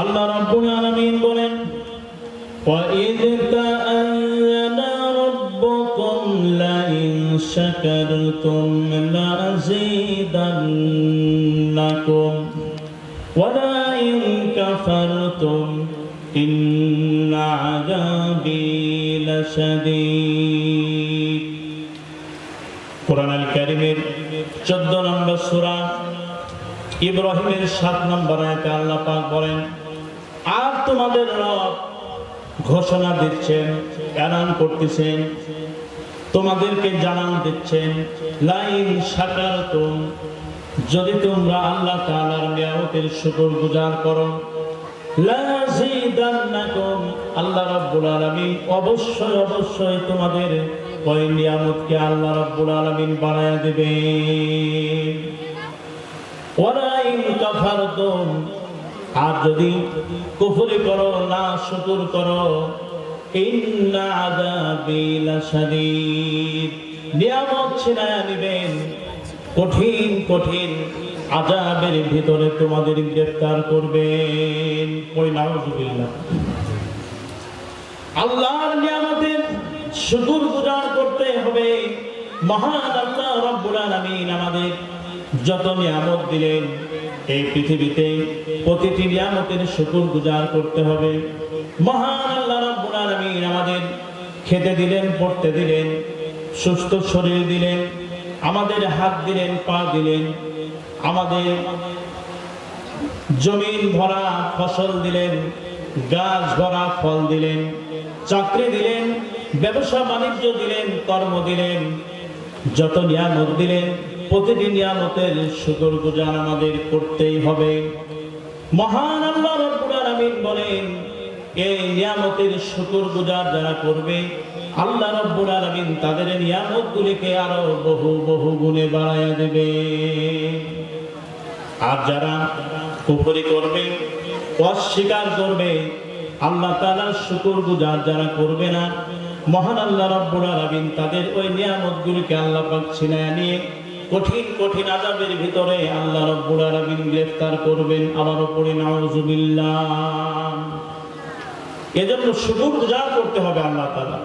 আল্লাহ রাব্বুল আলামিন বলেন وَإِذْ تَأَذَّنَ رَبُّكُمْ لَئِن شَكَرْتُمْ لَأَزِيدَنَّكُمْ وَلَئِن كَفَرْتُمْ إِنَّ عَذَابِي لَشَدِيدٌ কোরআনুল কারীমের 14 নম্বর সূরা ইব্রাহিমের 7 নম্বর আয়াতে আল্লাহ পাক বলেন, আর তোমাদের রব ঘোষণা দিচ্ছেন, এলান করতেছেন, তোমাদেরকে জানান দিচ্ছেন, লাইন সাকারতুম, যদি তোমরা আল্লাহ তাআলার নিয়ামতের শুকর গুজার করো আল্লাহ রাব্বুল আলামিন অবশ্যই অবশ্যই তোমাদের ওই নিয়ামতকে আল্লাহ রাব্বুল আলামিন বাড়ায়া দেবে ওয়ালাইন কাফারতুম আর যদি কুফরি করো, না শুকুর করো নিয়ামত ছিনায়া নিবেন কঠিন কঠিন আযাবের ভিতরে তোমাদের গ্রেফতার করবেন। আল্লাহর নিয়ামতের শুকুর গুজার করতে হবে। মহান আল্লাহ রব্বুল আলামিন আমাদের যত নিয়ামত দিলেন, এই পৃথিবীতে প্রতিটি নিয়ামতের শুকুর গুজার করতে হবে। মহান আল্লাহ রব্বুল আমাদের খেতে দিলেন, পড়তে দিলেন, সুস্থ শরীর দিলেন, আমাদের হাত দিলেন, পা দিলেন, আমাদের জমিন ভরা ফসল দিলেন, গাছ ভরা ফল দিলেন, চাকরি দিলেন, ব্যবসা বাণিজ্য দিলেন, কর্ম দিলেন, যত নিয়ামত দিলেন প্রতিটি নিয়ামতের শুকর গুজার আমাদের করতেই হবে। মহান আল্লাহ বলেন, এই নিয়ামতের শুকর গুজার যারা করবে, আল্লাহ রব্বুল তাদের নিয়ামতগুলিকে আরও বহু বহু গুণে বাড়ায়া দেবে। আর যারা কুফরি করবে, অস্বীকার করবে, আল্লাহ তাআলার শুকর গুজার যারা করবে না, মহান আল্লাহ রাব্বুল আলামিন তাদের ওই নিয়ামতগুলিকে আল্লাহ পাক ছিনায় নিয়ে কঠিন কঠিন আজাবের ভিতরে আল্লাহ রব্বুল আলামিন গ্রেফতার করবেন। আমার ওপরে নাউজুবিল্লাহ। এজন্য শুকর গুজার করতে হবে আল্লাহ তাআলা।